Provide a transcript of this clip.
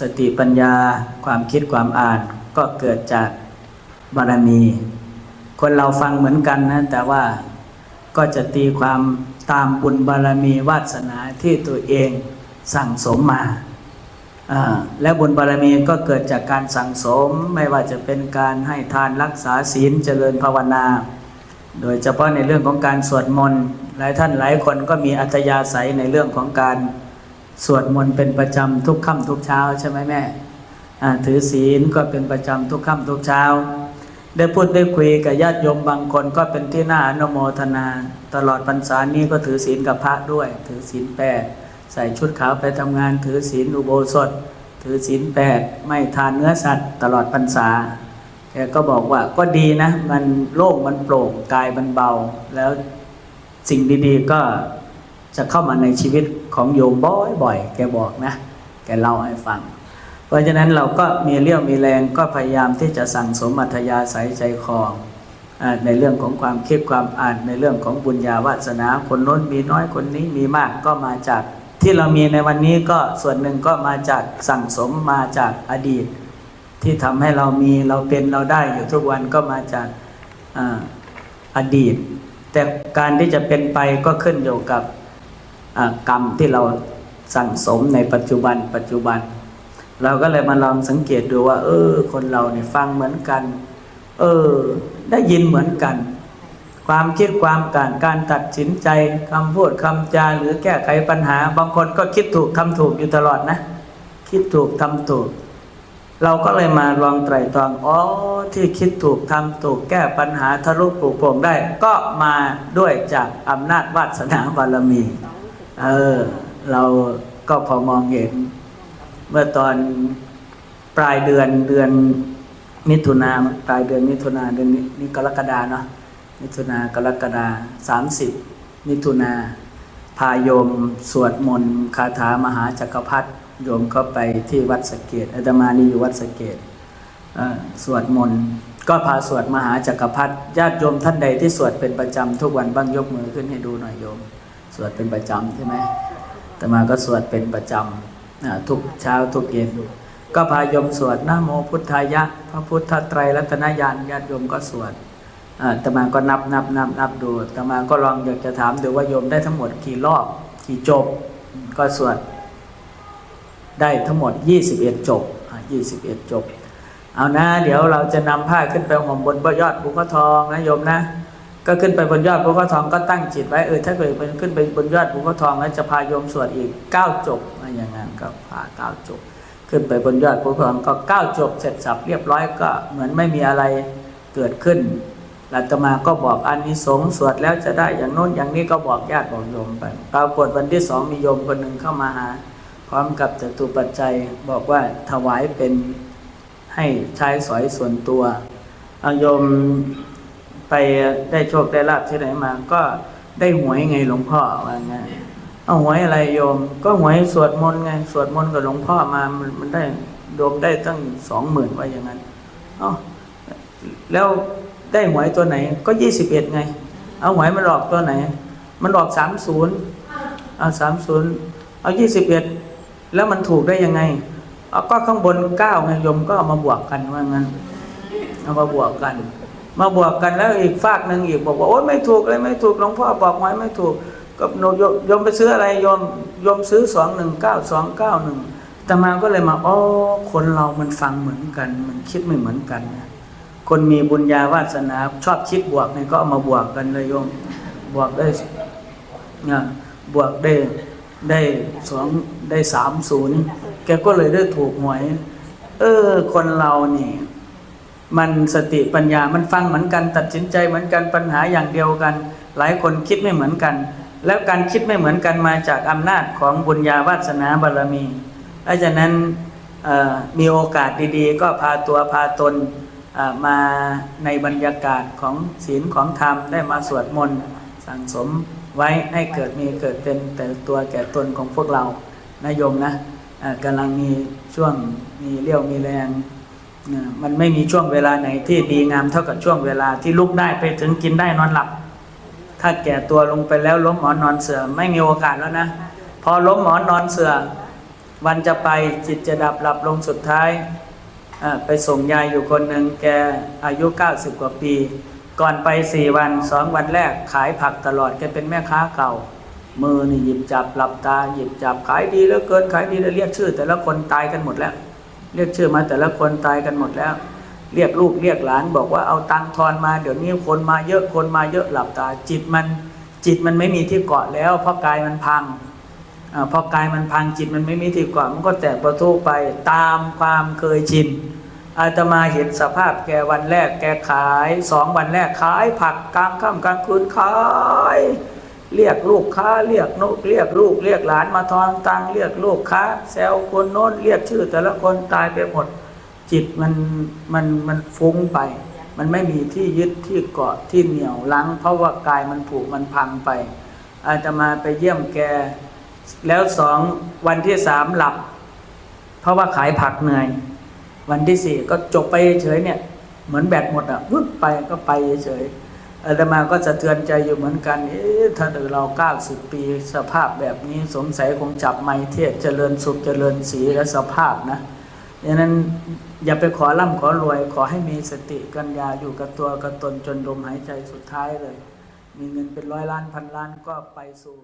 สติปัญญาความคิดความอ่านก็เกิดจากบารมี คนเราฟังเหมือนกันนะแต่ว่าก็จะตีความตามบุญบารมีวาสนาที่ตัวเองสั่งสมมา และบุญบารมีก็เกิดจากการสั่งสมไม่ว่าจะเป็นการให้ทานรักษาศีลเจริญภาวนา โดยเฉพาะในเรื่องของการสวดมนต์หลายท่านหลายคนก็มีอัธยาศัยในเรื่องของการ สวดมนต์เป็นประจำทุกค่ำทุกเช้าใช่ไหมแม่ถือศีลก็เป็นประจำทุกค่ำทุกเช้า ได้พูดได้คุยกับญาติโยมบางคนก็เป็นที่น่าอนุโมทนา ตลอดพรรษานี้ก็ถือศีลกับพระด้วย ถือศีลแปดใส่ชุดขาวไปทำงาน ถือศีลอุโบสถ ถือศีลแปดไม่ทานเนื้อสัตว์ ตลอดพรรษาแกก็บอกว่าก็ดีนะ มันโล่งมันโปร่งกายมันเบา แล้วสิ่งดีๆก็ จะเข้ามาในชีวิตของโยมบ่อยๆ แกบอกนะ แกเล่าให้ฟัง เพราะฉะนั้นเราก็มีเรี่ยวมีแรงก็พยายามที่จะสั่งสมอัธยาศัยใจคอในเรื่องของความคิดความอ่านในเรื่องของบุญญาวาสนา คนโน้นมีน้อยคนนี้มีมากก็มาจาก ที่เรามีในวันนี้ก็ส่วนหนึ่งก็มาจากสั่งสมมาจากอดีต ที่ทำให้เรามีเราเป็นเราได้อยู่ทุกวันก็มาจากออดีต แต่การที่จะเป็นไปก็ขึ้นอยู่กับ กรรมที่เราสั่งสมในปัจจุบัน ปัจจุบัน เราก็เลยมาลองสังเกตดูว่า เออ คนเราเนี่ยฟังเหมือนกัน เออ ได้ยินเหมือนกัน ความคิดความการการตัดสินใจคำพูดคำจาหรือแก้ไขปัญหา บางคนก็คิดถูกทำถูกอยู่ตลอดนะ คิดถูกทำถูก เราก็เลยมาลองไตรตรองอ๋อที่คิดถูกทำถูกแก้ปัญหาทะลุปลุกโปร่งได้ ก็มาด้วยจากอำนาจวาสนาบารมี เออ เราก็พอมองเห็น เมื่อตอนปลายเดือนเดือนมิถุนาปลายเดือนมิถุนาเดือนนี้กรกฎาเนาะมิถุนากรกฎาสามสิบมิถุนาพาโยมสวดมนต์คาถามหาจักรพรรดิโยมก็ไปที่วัดสเกดอาตมานี่อยู่วัดสเกดเอ่อสวดมนต์ก็พาสวดมหาจักรพรรดิญาติโยมท่านใดที่สวดเป็นประจำทุกวันบ้างยกมือขึ้นให้ดูหน่อยโยม สวดเป็นประจำใช่ไหมแต่มาก็สวดเป็นประจำทุกเช้าทุกเย็น ก็พายมสวดนะโมพุทธายะ พระพุทธไตรรัตนญาณญาติโยมก็สวดแต่มาก็นับนับนับนับดูแต่มาก็ลองอยากจะถามดูว่าโยมได้ทั้งหมดกี่รอบกี่จบ ก็สวดได้ทั้งหมด 21 จบอ่า21 จบ เอานะ เดี๋ยวเราจะนำผ้าขึ้นไปห่มบนยอดภูเขาทองนะโยมนะ ก็ขึ้นไปบนยอดภูเขาทองก็ตั้งจิตไว้เออถ้าเกิดเป็นขึ้นไปบนยอดภูเขาทองแล้วจะพาโยมสวดอีกเก้าจบอะไรอย่างนั้นก็พาเก้าจบ ขึ้นไปบนยอดภูเขาทองก็เก้าจบเสร็จสับเรียบร้อยก็เหมือนไม่มีอะไรเกิดขึ้นอาตมาก็บอกอานิสงส์สวดแล้วจะได้อย่างโน้นอย่างนี้ก็บอกญาติบอกโยมไปปรากฏวันที่สองมีโยมคนหนึ่งเข้ามาหา พร้อมกับจตุปัจจัยบอกว่าถวายเป็นให้ใช้สอยส่วนตัวเอาโยม ไปได้โชคได้ลาบที่ไหนมา ก็ได้หวยไงหลวงพ่อว่าไงเอาหวยอะไรโยม ก็หวยสวดมนต์ไงสวดมนต์กับหลวงพ่อมามันได้โยมได้ตั้งสองหมื่นว่าอย่างนั้นอ้าแล้วได้หวยตัวไหน ก็ยี่สิบเอ็ดไง เอาหวยมันหลอกตัวไหน มันหลอกสามศูนย์เอาสามศูนย์เอายี่สิบเอ็ดแล้วมันถูกได้ยังไงเอาก็ข้างบนเก้าไงโยมก็เอามาบวกกันว่างั้น เอามาบวกกัน มาบวกกันแล้วอีกฝากหนึ่งอีกบอกว่าโอ๊ยไม่ถูกเลยไม่ถูกหลวงพ่อบอกไว้ไม่ถูกก็โนโยมโยมไปซื้ออะไรโยมโยมซื้อสองหนึ่งเก้าสองเก้าหนึ่งแต่มาก็เลยมาอ๋อคนเรามันฟังเหมือนกัน มันคิดไม่เหมือนกันนะคนมีบุญญาวาสนา ชอบคิดบวกเนี่ยก็เอามาบวกกันเลยโยมบวกได้นะบวกได้ได้สองได้สามศูนย์แกก็เลยได้ถูกหวย เออ คนเรานี่ มันสติปัญญามันฟังเหมือนกัน ตัดสินใจเหมือนกันปัญหาอย่างเดียวกัน หลายคนคิดไม่เหมือนกัน แล้วการคิดไม่เหมือนกันมาจากอำนาจของบุญญาวาสนาบารมีเพราะฉะนั้นมีโอกาสดีๆ ก็พาตัวพาตนมาในบรรยากาศของศีลของธรรมได้มาสวดมนต์สั่งสมไว้ให้เกิดมีเกิดเป็นแต่ตัวแก่ตนของพวกเรานะโยมนะเอ่อกำลังมีช่วงมีเรี่ยวมีแรง มันไม่มีช่วงเวลาไหนที่ดีงามเท่ากับช่วงเวลาที่ลุกได้ไปถึงกินได้นอนหลับ ถ้าแก่ตัวลงไปแล้วล้มหมอนนอนเสือไม่มีโอกาสแล้วนะ พอล้มหมอนนอนเสือวันจะไปจิตจะดับหลับลงสุดท้าย ไปส่งยายอยู่คนหนึ่งแกอายุ 90 กว่าปี ก่อนไปสี่วันสองวันแรกขายผักตลอดแกเป็นแม่ค้าเก่า มือนี่หยิบจับหลับตา หยิบจับขายดีเหลือเกินขายดีแล้วเรียกชื่อ แต่ละคนตายกันหมดแล้ว เรียกชื่อมาแต่ละคนตายกันหมดแล้ว เรียกลูกเรียกหลานบอกว่าเอาตังทอนมาเดี๋ยวนี้คนมาเยอะคนมาเยอะหลับตา จิตมันจิตมันไม่มีที่เกาะแล้ว เพราะกายมันพังอาพอกายมันพังจิตมันไม่มีที่เกาะมันก็แตกประทุไปตามความเคยชินอาตมาเห็นสภาพแกวันแรกแกขายสองวันแรกขายผักกลางค่ำกลางคืนขาย เรียกลูกค้าเรียกนกเรียกลูกเรียกหลานมาทอนตังเรียกลูกค้าแซวคนโน้นเรียกชื่อ แต่ละคนตายไปหมด จิตมันมันมันฟุ้งไป มันไม่มีที่ยึดที่เกาะที่เหนี่ยวลัง เพราะว่ากายมันผุมันพังไป อาตมาไปเยี่ยมแก แล้วสองวันที่สามหลับ เพราะว่าขายผักเหนื่อย วันที่สี่ก็จบไปเฉยเนี่ย เหมือนแบตหมดอะวึบไปก็ไปเฉย อาตมาก็สะเทือนใจอยู่เหมือนกัน เอ๊ะถ้าเราเก้าสิบปีสภาพแบบนี้สงสัยคงจับไม้เทศเจริญสุขเจริญสีและสภาพนะดังนั้นอย่าไปขอร่ำขอรวย ขอให้มีสติกัญญาอยู่กับตัวกับตนจนลมหายใจสุดท้ายเลย มีเงินเป็นร้อยล้านพันล้านก็ไปสู่